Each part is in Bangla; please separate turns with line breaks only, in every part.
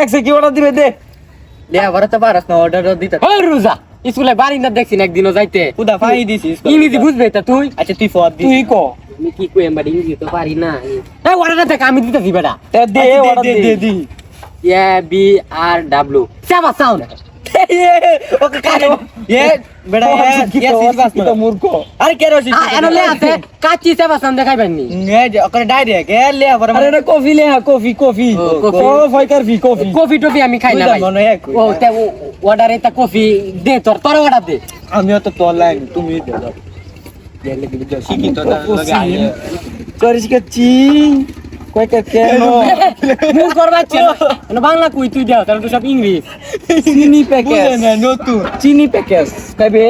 দেখছে কি অর্ডার দিবে দে।
লে আবার তো পারস না অর্ডার দিতে।
ওই রোজা স্কুলে বাড়ি না দেখছি না একদিনও যাইতে।
কুদা ফাই দিছিস
ইংরেজি বুঝবে তা তুই?
আচ্ছা তুই ফর দিস
তুই ক?
আমি কি কই এমবাড়ি ইংরেজি তো পারি না। এই অর্ডারটা দেখ আমি দিতেছি বেটা।
তে দে
আচ্ছা,
অর্ডার
দে,
দে।
দে।
এ বি আর ডাব্লিউ সেবা সাউন্ড
ওকে কারে এ বেড়া
ও,
এ
শিক্ষিত,
এ সিলবাস
শিক্ষিত মূর্খ
আরে কে রসি
আ এনলে আছে। কাচি সেবা সাউন্ড দেখাইবেন নি।
এ যে ওকে ডাইরেক্ট এ লে আবার
আরে না কফি লে হ্যাঁ কফি কফি।
ও, কফি।
ও ফয়কার ফি কফি।
কফি টফি আমি খাই না ভাই। ও তে অর্ডারে তা কফি দে তোর তোর অর্ডার দে।
আমিও তো তোর লাইন তুমি দে। দাও গেলে কি বুঝছ শিক্ষিত লাগে
করিস কে চি। কেন?
মুখ করবা বাংলা কই তুই দেও তাহলে তো সব ইংলিশ
চিনি প্যাকেট
বুঝে না নতুন।
চিনি প্যাকেট খাইবে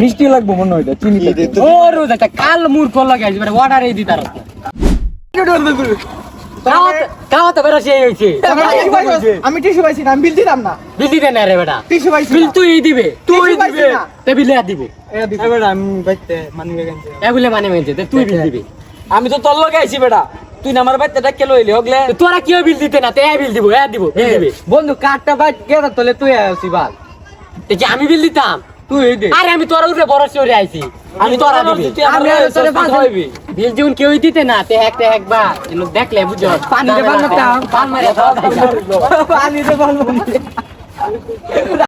মিষ্টি লাগবো মনে হয় চিনি প্যাকেট
ও রোজ একটা কাল মূর্খ লাগে আসবে অর্ডার এই দিতার
আমি টিস্যু পাইছি না আমি বিল দিতাম না।
বিলি দে না রে বেটা।
টিস্যু পাইছি
বিল তুই দিবে তুই দিবে। তে বিলে আর দিবে।
এবার আমি বাইতে মানি
এ বলে মানে মেনছে তে তুই বিল দিবি।
আমি তো তোর লগে আইছি বেটা। তুই না আমার বাচ্চা ডাকে লইলি হগলে
তোরা কিও বিল দিতে না? তে বিল দিব এ দিব বিল দিবে।
বন্ধু কাটটা বাইট গেরা তোলে তুই আসি বাল
তে কি আমি বিল দিতাম?
তুই এই দে।
আরে আমি তোর উপরে বড় চড়ে আইছি। আমি তোরা দিবি। আমি আর তোরে পাঁচ
খাওয়াইবি।
বিল যেমন কেউ দিতে না তে এক তে একবার এলো দেখলে বুঝো
পানি দে, পানি দে।
পান মারে
পানি দে বল